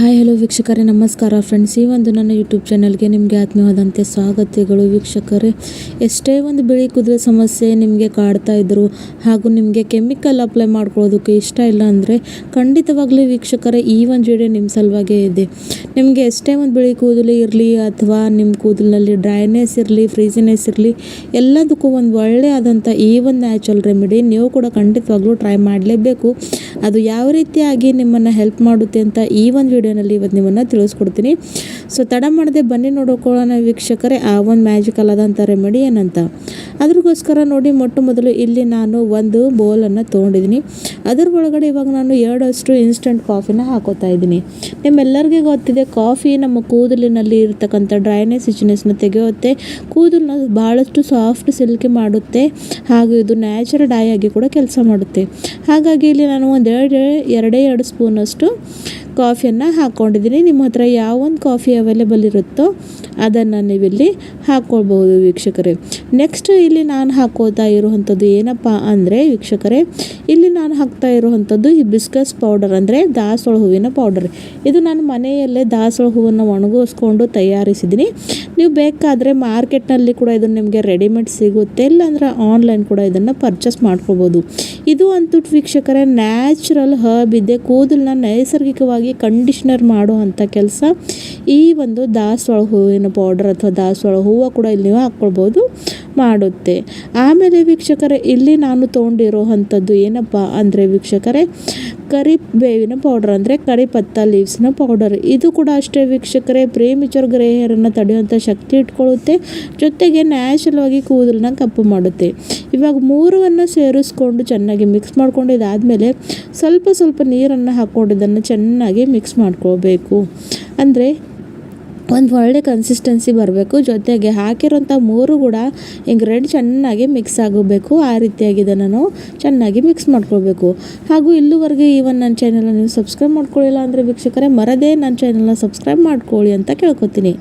Hi hello ವೀಕ್ಷಕರೇ, ನಮಸ್ಕಾರ friends ಈ ಒಂದು ನನ್ನ ಯೂಟ್ಯೂಬ್ ಚಾನಲ್ಗೆ ನಿಮಗೆ ಆತ್ಮೀಯವಾದಂತೆ ಸ್ವಾಗತಗಳು ವೀಕ್ಷಕರೇ. ಎಷ್ಟೇ ಒಂದು ಬಿಳಿ ಕುದುರೆ ಸಮಸ್ಯೆ ನಿಮಗೆ ಕಾಡ್ತಾ ಇದ್ದರು ಹಾಗೂ ನಿಮಗೆ ಕೆಮಿಕಲ್ ಅಪ್ಲೈ ಮಾಡ್ಕೊಳ್ಳೋದಕ್ಕೆ ಇಷ್ಟ ಇಲ್ಲ ಅಂದರೆ ಖಂಡಿತವಾಗ್ಲೂ ವೀಕ್ಷಕರೇ, ಈ ಒಂದು ವಿಡಿಯೋ ನಿಮ್ಮ ಸಲುವಾಗೇ ಇದೆ. ನಿಮಗೆ ಎಷ್ಟೇ ಒಂದು ಬಿಳಿ ಕೂದಲು ಇರಲಿ ಅಥವಾ ನಿಮ್ಮ ಕೂದಲಿನಲ್ಲಿ ಡ್ರೈನೆಸ್ ಇರಲಿ ಫ್ರೀಸಿನೆಸ್ ಇರಲಿ, ಎಲ್ಲದಕ್ಕೂ ಒಂದು ಒಳ್ಳೆಯದಾದಂಥ ಈ ಒಂದು ನ್ಯಾಚುರಲ್ ರೆಮಿಡಿ ನೀವು ಕೂಡ ಖಂಡಿತವಾಗ್ಲೂ ಟ್ರೈ ಮಾಡಲೇಬೇಕು. ಅದು ಯಾವ ರೀತಿಯಾಗಿ ನಿಮ್ಮನ್ನು ಹೆಲ್ಪ್ ಮಾಡುತ್ತೆ ಅಂತ ಈ ಒಂದು ವಿಡಿಯೋನಲ್ಲಿ ಇವತ್ತು ನಿಮ್ಮನ್ನು ತಿಳಿಸ್ಕೊಡ್ತೀನಿ. ಸೊ ತಡ ಮಾಡದೆ ಬನ್ನಿ ನೋಡ್ಕೊಳ್ಳೋಣ ವೀಕ್ಷಕರೇ, ಆ ಒಂದು ಮ್ಯಾಜಿಕಲ್ ಆದಂಥ ರೆಮಿಡಿ ಏನಂತ. ಅದ್ರಿಗೋಸ್ಕರ ನೋಡಿ, ಮೊಟ್ಟ ಮೊದಲು ಇಲ್ಲಿ ನಾನು ಒಂದು ಬೌಲನ್ನು ತೊಗೊಂಡಿದ್ದೀನಿ. ಅದ್ರ ಒಳಗಡೆ ಇವಾಗ ನಾನು ಎರಡಷ್ಟು ಇನ್ಸ್ಟಂಟ್ ಕಾಫಿನ ಹಾಕೋತಾ ಇದ್ದೀನಿ. ನಿಮ್ಮೆಲ್ಲರಿಗೂ ಗೊತ್ತಿದೆ ಕಾಫಿ ನಮ್ಮ ಕೂದಲಿನಲ್ಲಿ ಇರತಕ್ಕಂಥ ಡ್ರೈನೆಸ್ ಇಚ್ನೆಸ್ನ ತೆಗೆಯುತ್ತೆ. ಕೂದಲನ್ನ ಭಾಳಷ್ಟು ಸಾಫ್ಟ್ ಸಿಲ್ಕಿ ಮಾಡುತ್ತೆ. ಹಾಗೂ ಇದು ನ್ಯಾಚುರಲ್ ಡೈ ಆಗಿ ಕೂಡ ಕೆಲಸ ಮಾಡುತ್ತೆ. ಹಾಗಾಗಿ ಇಲ್ಲಿ ನಾನು ಒಂದೆರಡು, ಎರಡೇ, ಎರಡು ಸ್ಪೂನಷ್ಟು ಕಾಫಿಯನ್ನು ಹಾಕ್ಕೊಂಡಿದ್ದೀನಿ. ನಿಮ್ಮ ಹತ್ರ ಯಾವ ಒಂದು ಕಾಫಿ ಅವೈಲೇಬಲ್ ಇರುತ್ತೋ ಅದನ್ನು ನೀವಿಲ್ಲಿ ಹಾಕ್ಕೊಳ್ಬೋದು ವೀಕ್ಷಕರೇ. ನೆಕ್ಸ್ಟ್ ಇಲ್ಲಿ ನಾನು ಹಾಕೋತಾ ಇರುವಂಥದ್ದು ಏನಪ್ಪ ಅಂದರೆ ವೀಕ್ಷಕರೇ, ಇಲ್ಲಿ ನಾನು ಹಾಕ್ತಾ ಇರುವಂಥದ್ದು ಹಿಬಿಸ್ಕಸ್ ಪೌಡರ್ ಅಂದರೆ ದಾಸವಾಳ ಹೂವಿನ ಪೌಡರ್ ಇದು ನಾನು ಮನೆಯಲ್ಲೇ ದಾಸವಾಳ ಹೂವನ್ನು ಒಣಗಿಸ್ಕೊಂಡು ತಯಾರಿಸಿದ್ದೀನಿ. ನೀವು ಬೇಕಾದರೆ ಮಾರ್ಕೆಟ್ನಲ್ಲಿ ಕೂಡ ಇದನ್ನು ನಿಮಗೆ ರೆಡಿಮೇಡ್ ಸಿಗುತ್ತೆ, ಇಲ್ಲಾಂದ್ರೆ ಆನ್ಲೈನ್ ಕೂಡ ಇದನ್ನು ಪರ್ಚೇಸ್ ಮಾಡ್ಕೋಬೋದು. ಇದು ಅಂತೂ ವೀಕ್ಷಕರೇ ನ್ಯಾಚುರಲ್ ಹರ್ಬ್ ಇದೆ. ಕೂದಲನ್ನ ನೈಸರ್ಗಿಕವಾಗಿ ಕಂಡೀಷ್ನರ್ ಮಾಡುವಂಥ ಕೆಲಸ. ಈ ಒಂದು ದಾಸವಾಳ ಹೂವಿನ ಪೌಡರ್ ಅಥವಾ ದಾಸವಾಳ ಹೂವು ಕೂಡ ಇಲ್ಲಿ ನೀವು ಹಾಕ್ಕೊಳ್ಬೋದು, ಮಾಡುತ್ತೆ. ಆಮೇಲೆ ವೀಕ್ಷಕರೇ, ಇಲ್ಲಿ ನಾನು ತೊಗೊಂಡಿರೋ ಅಂಥದ್ದು ಏನಪ್ಪ ಅಂದರೆ ವೀಕ್ಷಕರೇ ಕರಿ ಬೇವಿನ ಪೌಡರ್ ಅಂದರೆ ಕರಿ ಪತ್ತ ಲೀವ್ಸ್ನ ಪೌಡರ್ ಇದು ಕೂಡ ಅಷ್ಟೇ ವೀಕ್ಷಕರೇ ಪ್ರೇಮಿಚರ್ ಗ್ರೇ ಹೇರನ್ನು ತಡೆಯುವಂಥ ಶಕ್ತಿ ಇಟ್ಕೊಳ್ಳುತ್ತೆ. ಜೊತೆಗೆ ನ್ಯಾಚುರಲ್ ಆಗಿ ಕೂದಲನ್ನ ಕಪ್ಪು ಮಾಡುತ್ತೆ. ಇವಾಗ ಮೂರನ್ನು ಸೇರಿಸ್ಕೊಂಡು ಚೆನ್ನಾಗಿ ಮಿಕ್ಸ್ ಮಾಡ್ಕೊಂಡು ಇದಾದಮೇಲೆ ಸ್ವಲ್ಪ ಸ್ವಲ್ಪ ನೀರನ್ನು ಹಾಕ್ಕೊಂಡು ಇದನ್ನು ಚೆನ್ನಾಗಿ ಮಿಕ್ಸ್ ಮಾಡ್ಕೋಬೇಕು. ಅಂದರೆ ಒಂದು ಒಳ್ಳೆ ಕನ್ಸಿಸ್ಟೆನ್ಸಿ ಬರಬೇಕು. ಜೊತೆಗೆ ಹಾಕಿರೋಂಥ ಮೂರು ಕೂಡ ಇಂಗ್ರೆಡ್ ಚೆನ್ನಾಗಿ ಮಿಕ್ಸ್ ಆಗಬೇಕು. ಆ ರೀತಿಯಾಗಿ ಇದನ್ನು ನಾವು ಚೆನ್ನಾಗಿ ಮಿಕ್ಸ್ ಮಾಡ್ಕೊಳ್ಬೇಕು. ಹಾಗೂ ಇಲ್ಲಿವರೆಗೆ ಈವನ್ ನನ್ನ ಚಾನಲ್ನ ನೀವು ಸಬ್ಸ್ಕ್ರೈಬ್ ಮಾಡ್ಕೊಳ್ಳಿಲ್ಲ ಅಂದರೆ ವೀಕ್ಷಕರೇ ಮರದೇ ನನ್ನ ಚಾನಲ್ನ ಸಬ್ಸ್ಕ್ರೈಬ್ ಮಾಡ್ಕೊಳ್ಳಿ ಅಂತ ಕೇಳ್ಕೊತೀನಿ.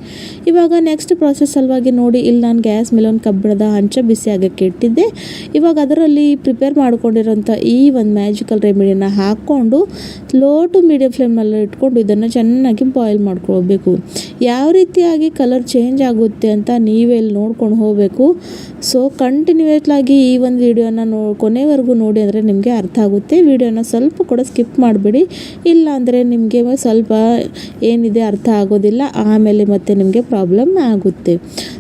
ಇವಾಗ ನೆಕ್ಸ್ಟ್ ಪ್ರಾಸೆಸ್ ಸಲುವಾಗಿ ನೋಡಿ, ಇಲ್ಲಿ ನಾನು ಗ್ಯಾಸ್ ಮೇಲೆ ಒಂದು ಕಬ್ಬಿಣದ ಹಂಚ ಬಿಸಿ ಆಗೋಕ್ಕೆ ಇಟ್ಟಿದ್ದೆ. ಇವಾಗ ಅದರಲ್ಲಿ ಪ್ರಿಪೇರ್ ಮಾಡ್ಕೊಂಡಿರೋಂಥ ಈ ಒಂದು ಮ್ಯಾಜಿಕಲ್ ರೆಮಿಡಿಯನ್ನು ಹಾಕ್ಕೊಂಡು ಲೋ ಟು ಮೀಡಿಯಂ ಫ್ಲೇಮಲ್ಲಿ ಇಟ್ಕೊಂಡು ಇದನ್ನು ಚೆನ್ನಾಗಿ ಬಾಯ್ಲ್ ಮಾಡ್ಕೊಳ್ಬೇಕು. ಯಾವ ರೀತಿಯಾಗಿ ಕಲರ್ ಚೇಂಜ್ ಆಗುತ್ತೆ ಅಂತ ನೀವೇ ಇಲ್ಲಿ ನೋಡ್ಕೊಂಡು ಹೋಗಬೇಕು. ಸೊ ಕಂಟಿನ್ಯೂಸ್ಲಾಗಿ ಈ ಒಂದು ವಿಡಿಯೋನ ನೋ, ಕೊನೆವರೆಗೂ ನೋಡಿ ಅಂದರೆ ನಿಮಗೆ ಅರ್ಥ ಆಗುತ್ತೆ. ವಿಡಿಯೋನ ಸ್ವಲ್ಪ ಕೂಡ ಸ್ಕಿಪ್ ಮಾಡಿಬಿಡಿ. ಇಲ್ಲ ಅಂದರೆ ನಿಮಗೆ ಸ್ವಲ್ಪ ಏನಿದೆ ಅರ್ಥ ಆಗೋದಿಲ್ಲ. ಆಮೇಲೆ ಮತ್ತೆ ನಿಮಗೆ ಪ್ರಾಬ್ಲಮ್ ಆಗುತ್ತೆ.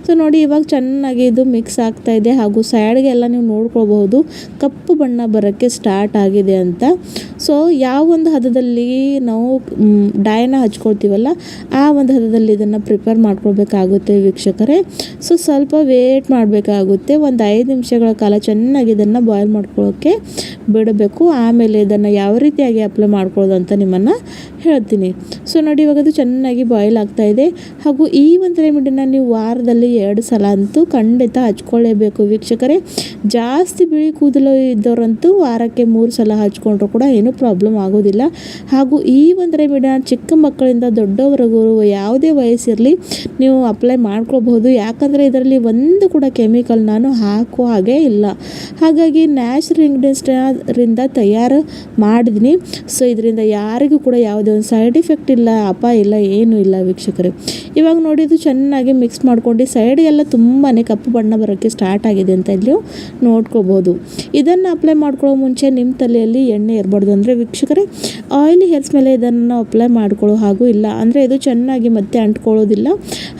ಸೊ ನೋಡಿ ಇವಾಗ ಚೆನ್ನಾಗಿ ಇದು ಮಿಕ್ಸ್ ಆಗ್ತಾ ಇದೆ. ಹಾಗೂ ಸೈಡ್ಗೆಲ್ಲ ನೀವು ನೋಡ್ಕೋಬಹುದು ಕಪ್ಪು ಬಣ್ಣ ಬರೋಕ್ಕೆ ಸ್ಟಾರ್ಟ್ ಆಗಿದೆ ಅಂತ. ಸೊ ಯಾವ ಒಂದು ಹದದಲ್ಲಿ ನಾವು ಡಯನ ಹಚ್ಕೊಳ್ತೀವಲ್ಲ, ಆ ಒಂದು ಹದದಲ್ಲಿ ಇದನ್ನು ಪ್ರಿಪೇರ್ ಮಾಡ್ಕೊಳ್ಬೇಕಾಗುತ್ತೆ ವೀಕ್ಷಕರೇ. ಸೊ ಸ್ವಲ್ಪ ವೇಟ್ ಮಾಡಬೇಕಾಗುತ್ತೆ. ಒಂದು ಐದು ನಿಮಿಷಗಳ ಕಾಲ ಚೆನ್ನಾಗಿ ಇದನ್ನು ಬಾಯ್ಲ್ ಮಾಡ್ಕೊಳ್ಳೋಕ್ಕೆ ಬಿಡಬೇಕು. ಆಮೇಲೆ ಇದನ್ನು ಯಾವ ರೀತಿಯಾಗಿ ಅಪ್ಲೈ ಮಾಡ್ಕೊಳ್ಳೋದು ಅಂತ ನಿಮ್ಮನ್ನು ಹೇಳ್ತೀನಿ. ಸೊ ನೋಡಿ, ಇವಾಗ ಅದು ಚೆನ್ನಾಗಿ ಬಾಯ್ಲ್ ಆಗ್ತಾ ಇದೆ. ಹಾಗೂ ಈ ಒಂದು ರೆಮಿಡಿನ ನೀವು ವಾರದಲ್ಲಿ ಎರಡು ಸಲ ಅಂತೂ ಖಂಡಿತ ಹಚ್ಕೊಳ್ಳೇಬೇಕು ವೀಕ್ಷಕರೇ. ಜಾಸ್ತಿ ಬಿಳಿ ಕೂದಲು ಇದ್ದವರಂತೂ ವಾರಕ್ಕೆ ಮೂರು ಸಲ ಹಚ್ಕೊಂಡ್ರು ಕೂಡ ಏನೂ ಪ್ರಾಬ್ಲಮ್ ಆಗೋದಿಲ್ಲ. ಹಾಗೂ ಈ ಒಂದು ರೆಮಿಡಿನ ಚಿಕ್ಕ ಮಕ್ಕಳಿಂದ ದೊಡ್ಡವರೆಗೂ ಯಾವುದೇ ವಯಸ್ಸಿರಲಿ ನೀವು ಅಪ್ಲೈ ಮಾಡ್ಕೋಬಹುದು ಯಾಕಂದರೆ ಇದರಲ್ಲಿ ಒಂದು ಕೂಡ ಕೆಮಿಕಲ್ ನಾನು ಹಾಕೋ ಹಾಗೆ ಇಲ್ಲ. ಹಾಗಾಗಿ ನ್ಯಾಚುರಲ್ ಇಂಗ್ರೀಡಿಯೆಂಟ್ಸ್ರಿಂದ ತಯಾರು ಮಾಡಿದ್ದೀನಿ ಸೊ ಇದರಿಂದ ಯಾರಿಗೂ ಕೂಡ ಯಾವುದೇ ಒಂದು ಸೈಡ್ ಇಫೆಕ್ಟ್ ಇಲ್ಲ, ಅಪಾಯ ಇಲ್ಲ, ಏನೂ ಇಲ್ಲ ವೀಕ್ಷಕರೇ. ಇವಾಗ ನೋಡಿ ಇದು ಚೆನ್ನಾಗಿ ಮಿಕ್ಸ್ ಮಾಡ್ಕೊಂಡು ಸೈಡ್ಗೆಲ್ಲ ತುಂಬಾ ಕಪ್ಪು ಬಣ್ಣ ಬರೋಕ್ಕೆ ಸ್ಟಾರ್ಟ್ ಆಗಿದೆ ಅಂತ ಇಲ್ಲಿ ನೋಡ್ಕೋಬೋದು. ಇದನ್ನು ಅಪ್ಲೈ ಮಾಡ್ಕೊಳ್ಳೋ ಮುಂಚೆ ನಿಮ್ಮ ತಲೆಯಲ್ಲಿ ಎಣ್ಣೆ ಇರಬಾರ್ದು. ಅಂದರೆ ವೀಕ್ಷಕರೇ ಆಯಿಲಿ ಹೆಲ್ಸ್ ಮೇಲೆ ಇದನ್ನು ಅಪ್ಲೈ ಮಾಡ್ಕೊಳ್ಳೋ ಹಾಗೂ ಇಲ್ಲ, ಅಂದರೆ ಇದು ಚೆನ್ನಾಗಿ ಮತ್ತೆ ಅಂಟ್ಕೊಳ್ಳೋದಿಲ್ಲ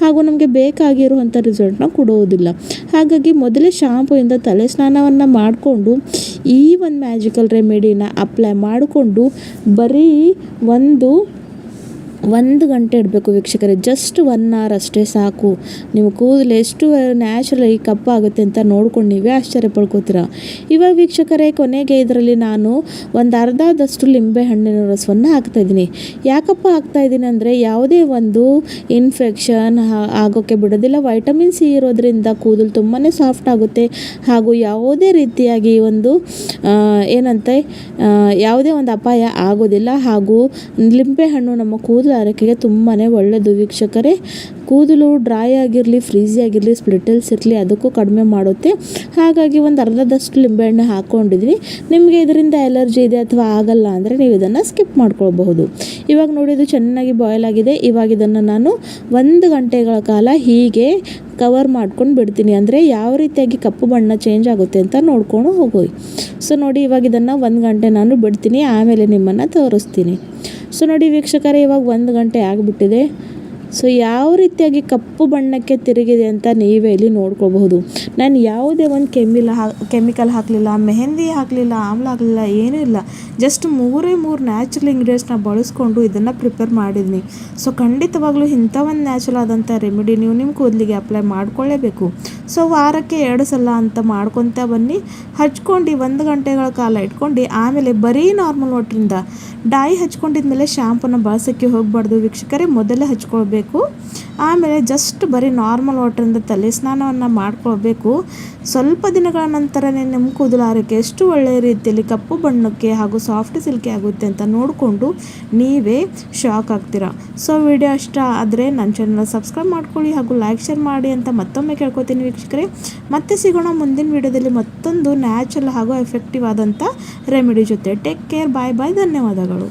ಹಾಗೂ ನಮಗೆ ಬೇಕಾಗಿರುವಂಥ ರಿಸಲ್ಟ್ನ ಕೊಡುವುದಿಲ್ಲ ಹಾಗಾಗಿ ಮೊದಲೇ ಶಾಂಪೂಯಿಂದ ತಲೆ ಸ್ನಾನವನ್ನು ಮಾಡಿಕೊಂಡು ಈ ಒಂದು ಮ್ಯಾಜಿಕಲ್ ರೆಮಿಡಿನ ಅಪ್ಲೈ ಮಾಡಿಕೊಂಡು ಬರೀ ಒಂದು ಒಂದು ಗಂಟೆ ಇಡಬೇಕು ವೀಕ್ಷಕರೇ ಜಸ್ಟ್ ಒನ್ ಅವರ್ ಅಷ್ಟೇ ಸಾಕು. ನೀವು ಕೂದಲು ಎಷ್ಟು ನ್ಯಾಚುರಲಾಗಿ ಕಪ್ಪಾಗುತ್ತೆ ಅಂತ ನೋಡ್ಕೊಂಡು ನೀವೇ ಆಶ್ಚರ್ಯ ಪಡ್ಕೋತೀರ. ಇವಾಗ ವೀಕ್ಷಕರೇ, ಕೊನೆಗೆ ಇದರಲ್ಲಿ ನಾನು ಒಂದು ಅರ್ಧದಷ್ಟು ಲಿಂಬೆ ಹಣ್ಣಿನ ರಸವನ್ನು ಹಾಕ್ತಾಯಿದ್ದೀನಿ ಯಾಕಪ್ಪ ಹಾಕ್ತಾಯಿದ್ದೀನಿ ಅಂದರೆ, ಯಾವುದೇ ಒಂದು ಇನ್ಫೆಕ್ಷನ್ ಆಗೋಕ್ಕೆ ಬಿಡೋದಿಲ್ಲ. ವೈಟಮಿನ್ ಸಿ ಇರೋದ್ರಿಂದ ಕೂದಲು ತುಂಬಾ ಸಾಫ್ಟ್ ಆಗುತ್ತೆ. ಹಾಗೂ ಯಾವುದೇ ರೀತಿಯಾಗಿ ಒಂದು ಏನಂತೆ ಯಾವುದೇ ಒಂದು ಅಪಾಯ ಆಗೋದಿಲ್ಲ. ಹಾಗೂ ಲಿಂಬೆ ಹಣ್ಣು ನಮ್ಮ ಕೂದಲು ಆರೈಕೆಗೆ ತುಂಬಾ ಒಳ್ಳೆಯದು ವೀಕ್ಷಕರೇ. ಕೂದಲು ಡ್ರೈ ಆಗಿರಲಿ ಫ್ರೀಸಿ ಆಗಿರಲಿ ಸ್ಪ್ಲಿಟಲ್ಸ್ ಇರಲಿ, ಅದಕ್ಕೂ ಕಡಿಮೆ ಮಾಡುತ್ತೆ. ಹಾಗಾಗಿ ಒಂದು ಅರ್ಧದಷ್ಟು ಲಿಂಬೆಹಣ್ಣೆ ಹಾಕ್ಕೊಂಡಿದ್ವಿ ನಿಮಗೆ ಇದರಿಂದ ಎಲರ್ಜಿ ಇದೆ ಅಥವಾ ಆಗಲ್ಲ ಅಂದರೆ ನೀವು ಇದನ್ನು ಸ್ಕಿಪ್ ಮಾಡ್ಕೊಳ್ಬಹುದು. ಇವಾಗ ನೋಡಿ, ಇದು ಚೆನ್ನಾಗಿ ಬಾಯ್ಲ್ ಆಗಿದೆ. ಇವಾಗ ಇದನ್ನು ನಾನು ಒಂದು ಗಂಟೆಗಳ ಕಾಲ ಹೀಗೆ ಕವರ್ ಮಾಡ್ಕೊಂಡು ಬಿಡ್ತೀನಿ. ಅಂದರೆ ಯಾವ ರೀತಿಯಾಗಿ ಕಪ್ಪು ಬಣ್ಣ ಚೇಂಜ್ ಆಗುತ್ತೆ ಅಂತ ನೋಡ್ಕೊಂಡು ಹೋಗೋಯ್ ಸೊ ನೋಡಿ, ಇವಾಗ ಇದನ್ನು ಒಂದು ಗಂಟೆ ನಾನು ಬಿಡ್ತೀನಿ. ಆಮೇಲೆ ನಿಮ್ಮನ್ನು ತೋರಿಸ್ತೀನಿ. ಸೊ ನೋಡಿ ವೀಕ್ಷಕರೇ, ಇವಾಗ ಒಂದು ಗಂಟೆ ಆಗಿಬಿಟ್ಟಿದೆ. ಸೊ ಯಾವ ರೀತಿಯಾಗಿ ಕಪ್ಪು ಬಣ್ಣಕ್ಕೆ ತಿರುಗಿದೆ ಅಂತ ನೀವೇ ಇಲ್ಲಿ ನೋಡ್ಕೋಬಹುದು. ನಾನು ಯಾವುದೇ ಒಂದು ಕೆಮಿಲ್ ಹಾ, ಕೆಮಿಕಲ್ ಹಾಕಲಿಲ್ಲ, ಮೆಹಂದಿ ಹಾಕಲಿಲ್ಲ, ಆಮ್ಲ ಹಾಕಲಿಲ್ಲ, ಏನೂ ಇಲ್ಲ. ಜಸ್ಟ್ ಮೂರೇ ಮೂರು ನ್ಯಾಚುರಲ್ ಇಂಗ್ರೀಡಿಯೆಂಟ್ಸ್ನ ಬಳಸ್ಕೊಂಡು ಇದನ್ನು ಪ್ರಿಪೇರ್ ಮಾಡಿದ್ನಿ. ಸೊ ಖಂಡಿತವಾಗ್ಲೂ ಇಂಥ ಒಂದು ನ್ಯಾಚುರಲ್ ಆದಂಥ ರೆಮಿಡಿ ನೀವು ನಿಮ್ಮ ಕೂದಲಿಗೆ ಅಪ್ಲೈ ಮಾಡ್ಕೊಳ್ಳೇಬೇಕು. ಸೊ ವಾರಕ್ಕೆ ಎರಡು ಸಲ ಅಂತ ಮಾಡ್ಕೊತ ಬನ್ನಿ. ಹಚ್ಕೊಂಡು ಒಂದು ಗಂಟೆಗಳ ಕಾಲ ಇಟ್ಕೊಂಡು ಆಮೇಲೆ ಬರೀ ನಾರ್ಮಲ್ ವಾಟ್ರಿಂದ ಡೈ ಹಚ್ಕೊಂಡಿದ್ಮೇಲೆ ಶಾಂಪೂನ ಬಳಸೋಕ್ಕೆ ಹೋಗಬಾರ್ದು ವೀಕ್ಷಕರೇ. ಮೊದಲೇ ಹಚ್ಕೊಳ್ಬೇಕು. ಆಮೇಲೆ ಜಸ್ಟ್ ಬರೀ ನಾರ್ಮಲ್ ವಾಟ್ರಿಂದ ತಲೆ ಸ್ನಾನವನ್ನು ಮಾಡ್ಕೊಳ್ಬೇಕು. ಸ್ವಲ್ಪ ದಿನಗಳ ನಂತರನೇ ನಿಮ್ಮ ಕೂದಲು ಎಷ್ಟು ಒಳ್ಳೆಯ ರೀತಿಯಲ್ಲಿ ಕಪ್ಪು ಬಣ್ಣಕ್ಕೆ ಹಾಗೂ ಸಾಫ್ಟ್ ಸಿಲ್ಕಿ ಆಗುತ್ತೆ ಅಂತ ನೋಡಿಕೊಂಡು ನೀವೇ ಶಾಕ್ ಆಗ್ತೀರಾ. ಸೊ ವಿಡಿಯೋ ಇಷ್ಟ ಆದರೆ ನನ್ನ ಚಾನಲ್ ಸಬ್ಸ್ಕ್ರೈಬ್ ಮಾಡ್ಕೊಳ್ಳಿ ಹಾಗೂ ಲೈಕ್ ಶೇರ್ ಮಾಡಿ ಅಂತ ಮತ್ತೊಮ್ಮೆ ಕೇಳ್ಕೊತೀನಿ ವೀಕ್ಷಕರೇ. ಮತ್ತೆ ಸಿಗೋಣ ಮುಂದಿನ ವಿಡಿಯೋದಲ್ಲಿ ಮತ್ತೊಂದು ನ್ಯಾಚುರಲ್ ಹಾಗೂ ಎಫೆಕ್ಟಿವ್ ಆದಂಥ ರೆಮಿಡಿ ಜೊತೆ. ಟೇಕ್ ಕೇರ್ ಬಾಯ್ ಬಾಯ್ ಧನ್ಯವಾದಗಳು.